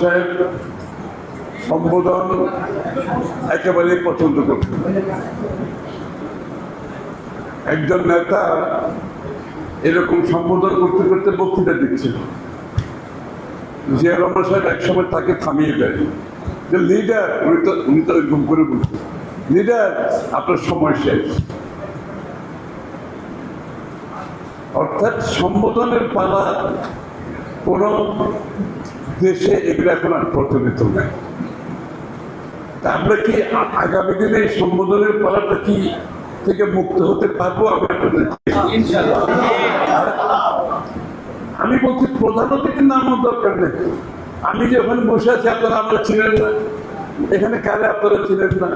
সাহেব সম্বোধন একেবারে পছন্দ করতেন। একজন নেতা এরকম সম্বোধন করতে করতে বক্তৃতা দিচ্ছিল জিয়া রহমান সাহেব একসময় তাকে থামিয়ে দেয় যে লিডার, উনি তো উনি তো এরকম করে বলছেন লিডার, আপনার সময় শেষ। অর্থাৎ সম্বোধনের পালা কোন দেশে এগুলো এখন আর প্রচলিত নাই। আমরা কি আগামী দিনে এই সম্বোধনের পালাটা কি থেকে মুক্ত হতে পারব আমি আমি বলছি প্রধান অতিথির নামও দরকার নেই। আমি যে ওখানে বসে আছি, আপনারা আমরা ছিলেন না। এখানে কারে আপনারা ছিলেন না?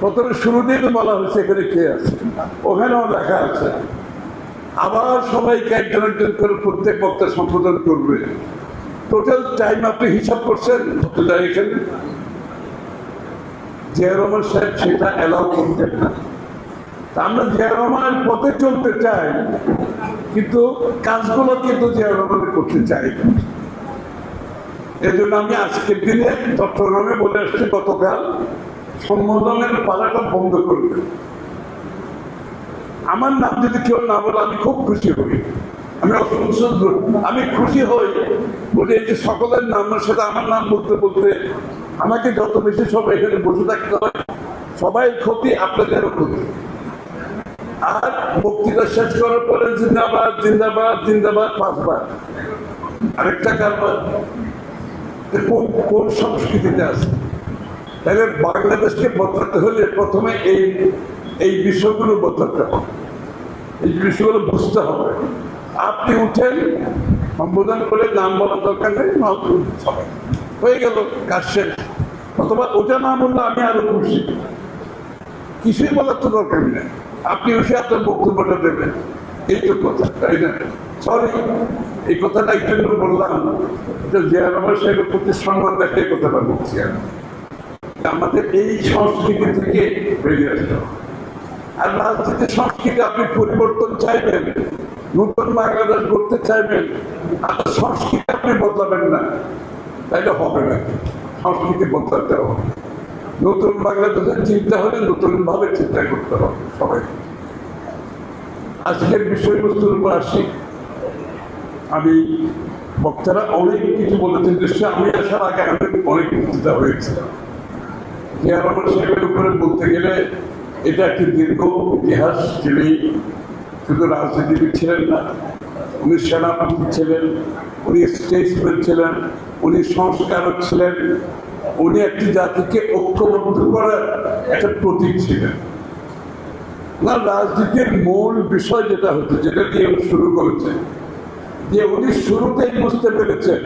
প্রথমে শুরুতেই তো বলা হয়েছে এখানে কে আছে। ওখানেও লেখা আছে। আবার সবাইকে একজন একজন করে প্রত্যেক বক্তা সম্বোধন করবে। টোটাল টাইম আপনি হিসাব করছেন? কত যায় এখানে। জিয়া রহমান সাহেব সেটা অ্যালাউ করতেন না। আমরা জিয়া রহমানের পথে চলতে চাই, কিন্তু কাজগুলো কিন্তু জিয়া রহমানের করতে চাই না। এই জন্য আমি আজকের দিনে চট্টগ্রামে বলে আসছি, গতকাল সম্বোধনের পালাটা বন্ধ করবে। আমার নাম যদি কেউ না বলে, আমি খুব খুশি হই। আমি আমি খুশি হই। বলে, এই যে সকলের নামের সাথে আমার নাম বলতে বলতে আমাকে যত বেশি সব এখানে বসে থাকতে হয়, সবাই ক্ষতি আপনাদেরও ক্ষতি। আর বক্তৃতা শেষ করার পরে জিন্দাবাদ জিন্দাবাদ জিন্দাবাদ, পাঁচবার। আরেকটা কারবার। কোন কোন সংস্কৃতিতে আছে? তাহলে বাংলাদেশকে বদলাতে হলে প্রথমে এই এই বিষয়গুলো বদলাতে হবে। এই বিষয়গুলো বুঝতে হবে। আপনি উঠেন, সম্বোধন করে নাম বলার দরকার নেই হয়ে গেল, কাজ শেষ। অথবা ওটা না বললে আমি আরও খুশি। কিছুই বলার তো দরকার নেই। আপনি এসে আপনার বক্তব্যটা দেবেন। এই তো কথা, তাই না? সরি এই কথাটা একটু বললাম। যে জিয়া রহমান সাহেবের প্রতি সম্মান দেখে এই কথাটা বলছি আমি। আমাদের এই সংস্কৃতি থেকে বেরিয়ে আসতে হবে। আর রাজনীতির সংস্কৃতি আপনি পরিবর্তন চাইবেন, নতুন বাংলাদেশ করতে চাইবেন, আর সংস্কৃতি আপনি বদলাবেন না। তাইলে হবে না। সংস্কৃতি বদলাতে হবে। নতুন বাংলাদেশের চিন্তা হলে নতুন ভাবে চিন্তা করতে হবে সবাই। আজকের বিষয়বস্তুর উপর আসি। আমি বক্তারা অনেক কিছু বলেছেন, নিশ্চয় আমি আসার আগে অনেক অনেক চিন্তা হয়েছিল জিয়া রহমান সাহেবের উপরে বলতে গেলে এটা একটি দীর্ঘ ইতিহাস যিনি শুধু রাজনীতিবিদ ছিলেন না, উনি সেনাপতি ছিলেন, উনি স্টেটসম্যান ছিলেন, উনি সংস্কারক ছিলেন, উনি একটি জাতিকে ঐক্যবদ্ধ করার একটা প্রতীক ছিলেন না, রাজনীতির মূল বিষয় যেটা হচ্ছে, যেটা দিয়ে শুরু করেছেন, যে উনি শুরুতেই বুঝতে পেরেছেন,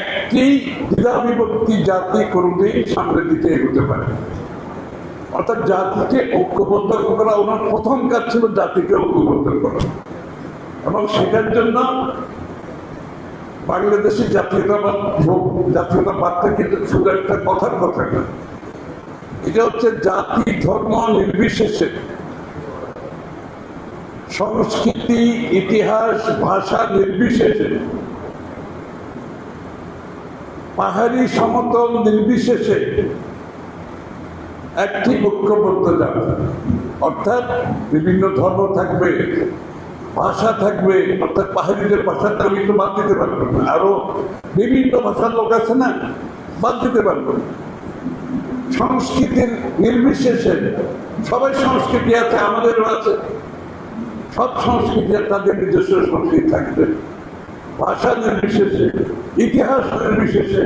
একটি দ্বিধাবিভক্তি জাতি কোনোদিন সামনের দিকে এগোতে পারে। অর্থাৎ জাতিকে ঐক্যবদ্ধ করা ওনার প্রথম কাজ ছিল জাতিকে ঐক্যবদ্ধ করা। এবং সেটার জন্য বাংলাদেশি জাতীয়তাবাদ জাতীয়তাবাদটা কিন্তু শুধু একটা কথার কথা না, এটা হচ্ছে জাতি, ধর্ম নির্বিশেষে সংস্কৃতি, ইতিহাস, ভাষা নির্বিশেষে পাহাড়ি সমতল নির্বিশেষে একটি ঐক্যবদ্ধ জাতি। অর্থাৎ বিভিন্ন ধর্ম থাকবে, ভাষা থাকবে, অর্থাৎ পাহাড়িদের ভাষাটা আমি তো বাদ দিতে পারব না। আরও বিভিন্ন ভাষার লোক আছে না, বাদ দিতে পারব না। সংস্কৃতির নির্বিশেষে সবাই সংস্কৃতি আছে, আমাদেরও আছে। সব সংস্কৃতি তাদের নিজস্ব সংস্কৃতি থাকবে। ভাষা নির্বিশেষে, ইতিহাস নির্বিশেষে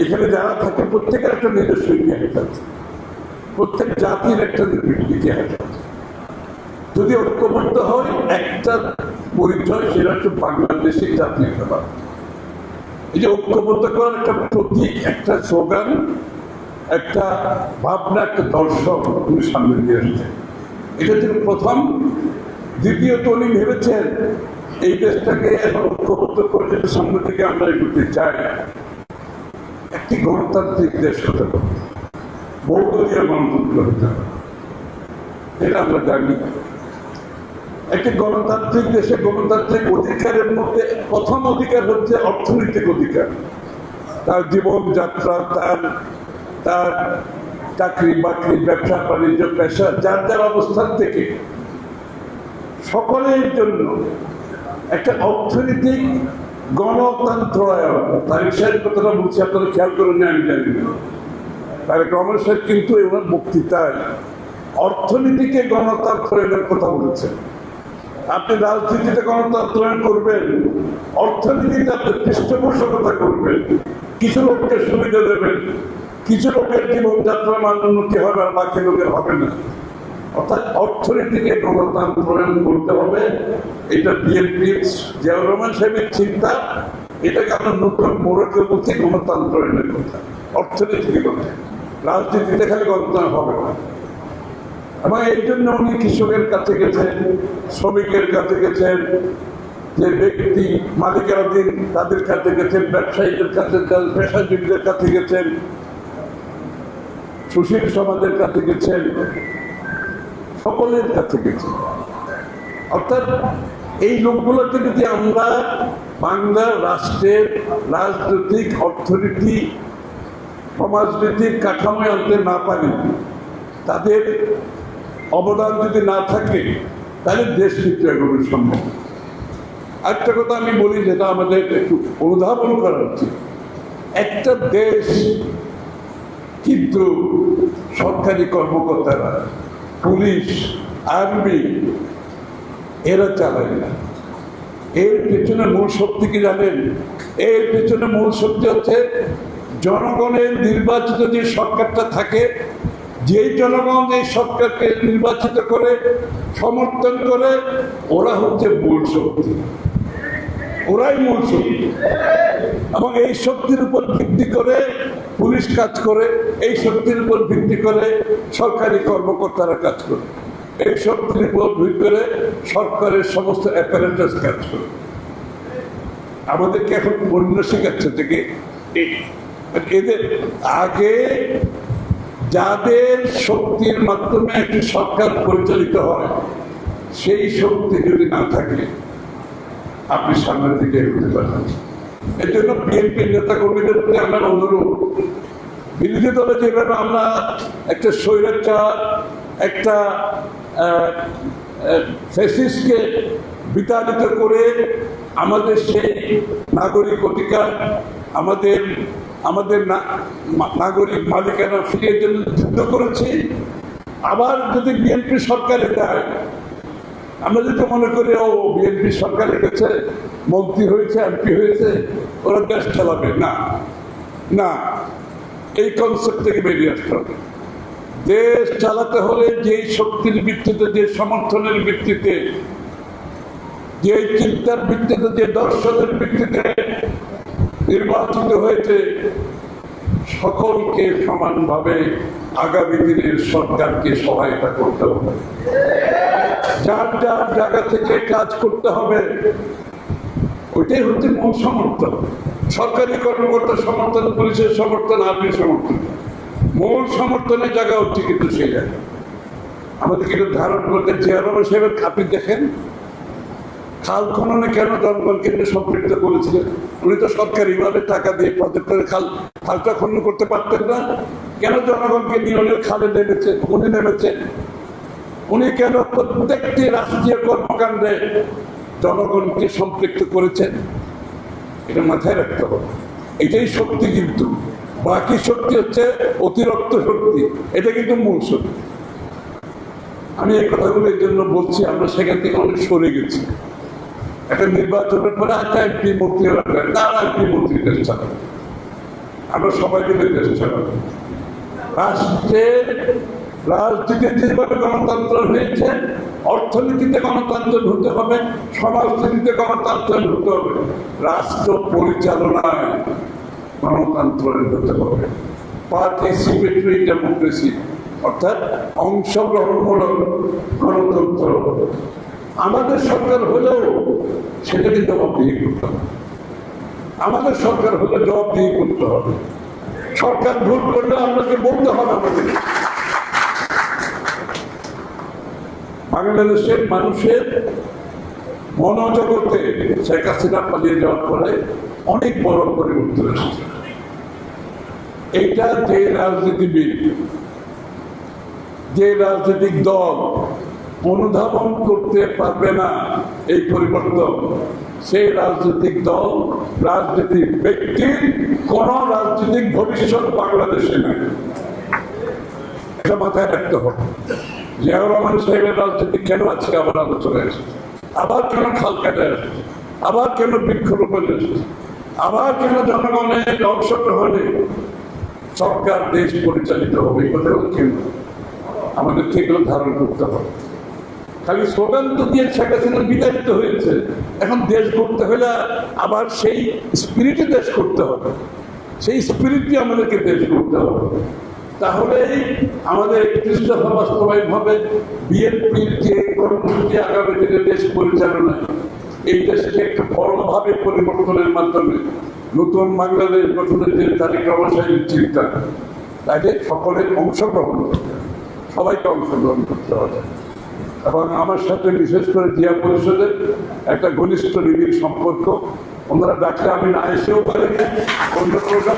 এখানে যারা থাকে, প্রত্যেকের একটা নিজস্ব ইতিহাস আছে। প্রত্যেক জাতির একটা ইতিহাস যদি ঐক্যবদ্ধ হয়, একটা পরিচয়, সেটা হচ্ছে বাংলাদেশি জাতীয়তাবাদ এই যে ঐক্যবদ্ধ করার একটা প্রতীক, একটা স্লোগান, একটা ভাবনা, একটা দর্শক উনি সামনে দিয়ে আসছে। এটা তিনি প্রথম, দ্বিতীয়ত উনি ভেবেছেন, এই দেশটাকে এখন ঐক্যবদ্ধ করে সামনে থেকে আমরা এগোতে চাই। একটি গণতান্ত্রিক দেশ হতে হবে। বহুদলীয় গণতন্ত্র হতে হবে। এটা আমরা জানি। একটি গণতান্ত্রিক দেশে গণতান্ত্রিক অধিকারের মধ্যে প্রথম অধিকার হচ্ছে অর্থনৈতিক অধিকার। তার জীবনযাত্রা, তার তার চাকরি, বাকরি, ব্যবসা, বাণিজ্য, পেশা, যার যার অবস্থান থেকে। সকলের জন্য একটা অর্থনৈতিক গণতন্ত্রায়ন তার সাহেব কথাটা বলছি, আপনারা খেয়াল করেন আমি জানি না। তারেক রহমান সাহেব কিন্তু এবার বক্তৃতায় অর্থনীতিকে গণতন্ত্রায়নের কথা বলেছেন আপনি রাজনীতিতে গণতন্ত্রায়ন করবেন, অর্থনীতিতে আপনি পৃষ্ঠপোষকতা করবেন, কিছু লোককে সুবিধা দেবেন, কিছু লোকের জীবনযাত্রার মান উন্নতি হবে আর বাকি লোকের হবে না। অর্থাৎ অর্থনীতিকে গণতন্ত্রায়ন করতে হবে এটা বিএনপি জিয়াউর রহমান সাহেবের চিন্তা, এটাকে আমরা নতুন মোড়কে বলছি গণতন্ত্রায়নের কথা অর্থনীতিকে কথা, রাজনীতিতে খালি গণতন্ত্র হবে না। এবং এই জন্য উনি কৃষকের কাছে গেছেন, শ্রমিকের কাছে গেছেন, যে ব্যক্তি মালিকানাধীন তাদের কাছে গেছেন, ব্যবসায়ীদের কাছে পেশাজীবীদের কাছে গেছেন, সুশীল সমাজের কাছে গেছেন, সকলের কাছে গেছেন। অর্থাৎ এই লোকগুলোকে যদি আমরা বাংলা রাষ্ট্রের রাজনৈতিক, অর্থনীতি সমাজনীতির কাঠামোয় আনতে না পারি, তাদের অবদান যদি না থাকে, তাহলে দেশ কিন্তু এগোনো সম্ভব একটা কথা আমি বলি, যেটা আমাদের একটু অনুধাবন করা উচিত। একটা দেশ কিন্তু সরকারি কর্মকর্তারা, পুলিশ, আর্মি এরা চালায় না। এর পেছনে মূল শক্তি কি জানেন? এর পেছনে মূল শক্তি হচ্ছে জনগণের নির্বাচিত যে সরকারটা থাকে, যেই জনগণ এই সরকারকে নির্বাচিত করে, সমর্থন করে, ওরা হচ্ছে মূল শক্তি। ওরাই মূল শক্তি। এবং এই শক্তির উপর ভিত্তি করে পুলিশ কাজ করে, এই শক্তির উপর ভিত্তি করে সরকারি কর্মকর্তারা কাজ করে। এই শক্তির উপর করে সরকারের সমস্ত অ্যাপারেটাস কাজ করে আমাদেরকে এখন অন্য শেখাচ্ছে থেকে এদের আগে যাদের শক্তির মাধ্যমে একটি সরকার পরিচালিত হয়, সেই শক্তি যদি না থাকে, আপনি সামনের দিকে এগোতে পারেন এর জন্য বিএনপির নেতা কর্মীদের প্রতি আমার অনুরোধ। বিরোধী দলে যেভাবে আমরা একটা স্বৈরাচার, একটা ফেসিসকে বিতাড়িত করে আমাদের সেই নাগরিক অধিকার, আমাদের আমাদের নাগরিক মালিকানা ফিরিয়ে জন্য যুদ্ধ করেছি। আবার যদি বিএনপি সরকারে দেয় আমরা যদি মনে করি, ও বিএনপি সরকারে গেছে মন্ত্রী হয়েছে, এমপি হয়েছে, ওরা দেশ চালাবে। না না, এই কনসেপ্ট থেকে বেরিয়ে আসতে হবে। দেশ চালাতে হলে যে শক্তির ভিত্তিতে, যে সমর্থনের ভিত্তিতে যে চিন্তার ভিত্তিতে, যে দর্শনের ভিত্তিতে নির্বাচিত হয়েছে, সকলকে সমানভাবে আগামী দিনের সরকারকে সহায়তা করতে হবে। যার যার জায়গা থেকে কাজ করতে হবে, ওইটাই হচ্ছে মূল সমর্থন। সরকারি কর্মকর্তার সমর্থন, পুলিশের সমর্থন, আর্মির সমর্থন। মূল সমর্থনের জায়গা হচ্ছে কিন্তু সেই জায়গা। আমাদের কিন্তু ধারণ করতে জিয়া রহমান সাহেবের খাপি দেখেন। খাল খননে কেন জনগণকে সম্পৃক্ত করেছিলেন? উনি তো সরকারিভাবে টাকা দিয়ে প্রজেক্ট করে খাল, খালটা খনন করতে পারতেন না। কেন জনগণকে নিয়ে উনি খালে নেমেছে, উনি নেমেছেন উনি কেন প্রত্যেকটি রাষ্ট্রীয় কর্মকাণ্ডে জনগণকে সম্পৃক্ত করেছেন? এটা মাথায় রাখতে হবে। এটাই শক্তি কিন্তু। বাকি শক্তি হচ্ছে অতিরিক্ত শক্তি। এটা কিন্তু মূল শক্তি। আমি এই কথাগুলো এই জন্য বলছি, আমরা সেখান থেকে অনেক সরে গেছি। একটা নির্বাচনের পরে একটা এমপি মন্ত্রী তারা এমপি মন্ত্রী দেশ চালাবে। আমরা সবাই মিলে দেশ চালাবো। রাষ্ট্রের রাজনীতিতে যেভাবে গণতন্ত্র হয়েছে, অর্থনীতিতে গণতন্ত্র হতে হবে, সমাজনীতিতে গণতন্ত্র হতে হবে। রাষ্ট্র পরিচালনায় গণতন্ত্র হতে হবে। পার্টিসিপেটরি ডেমোক্রেসি অর্থাৎ অংশগ্রহণমূলক গণতন্ত্র। আমাদের সরকার হলেও সেটাকে জবাবদিহি করতে হবে। আমাদের সরকার হলে জবাবদিহি করতে হবে। সরকার ভুল করলে আপনাকে বলতে হবে আমাদের। বাংলাদেশের মানুষের মনোজগতে শেখ হাসিনা পালিয়ে যাওয়ার পরে অনেক বড় পরিবর্তন এসেছে। এইটা যে রাজনীতিবিদ, যে রাজনৈতিক দল অনুধাবন করতে পারবে না এই পরিবর্তন সেই রাজনৈতিক দল, রাজনৈতিক ব্যক্তির কোন রাজনৈতিক ভবিষ্যৎ বাংলাদেশে নাই। এটা মাথায় রাখতে হবে। জিয়াউর রহমান সাহেবের রাজনীতি কেন আজকে আবার আলোচনায় আবার কেন খাল কাটে এসেছে আবার কেন বৃক্ষরোপণ এসেছে? আবার কেন জনগণের অংশগ্রহণে সরকার দেশ পরিচালিত হবে, এই কথা কেন আমাদের সেগুলো ধারণ করতে হবে। খালি স্লোগান তো দিয়ে শেখ হাসিনা বিতাড়িত হয়েছে। এখন দেশ করতে হলে আবার সেই স্পিরিটে দেশ করতে হবে। সেই স্পিরিটই আমাদেরকে দেশ করতে হবে। তাহলেই আমাদের বাস্তবায়ন হবে। বিএনপির যে কর্মসূচি আগামী দিনে দেশ পরিচালনায়। এই দেশকে একটা বড়ভাবে পরিবর্তনের মাধ্যমে নতুন বাংলাদেশ গঠনের যে তারিখ অবসায়ী চিন্তা। তাকে সকলের অংশগ্রহণ করতে। সবাইকে অংশগ্রহণ করতে হবে। এবং আমার সাথে বিশেষ করে জিয়া পরিষদের একটা ঘনিষ্ঠ নিবিড় সম্পর্ক। ওনারা ডাকলে আমি না এসেও পারি অন্য প্রোগ্রাম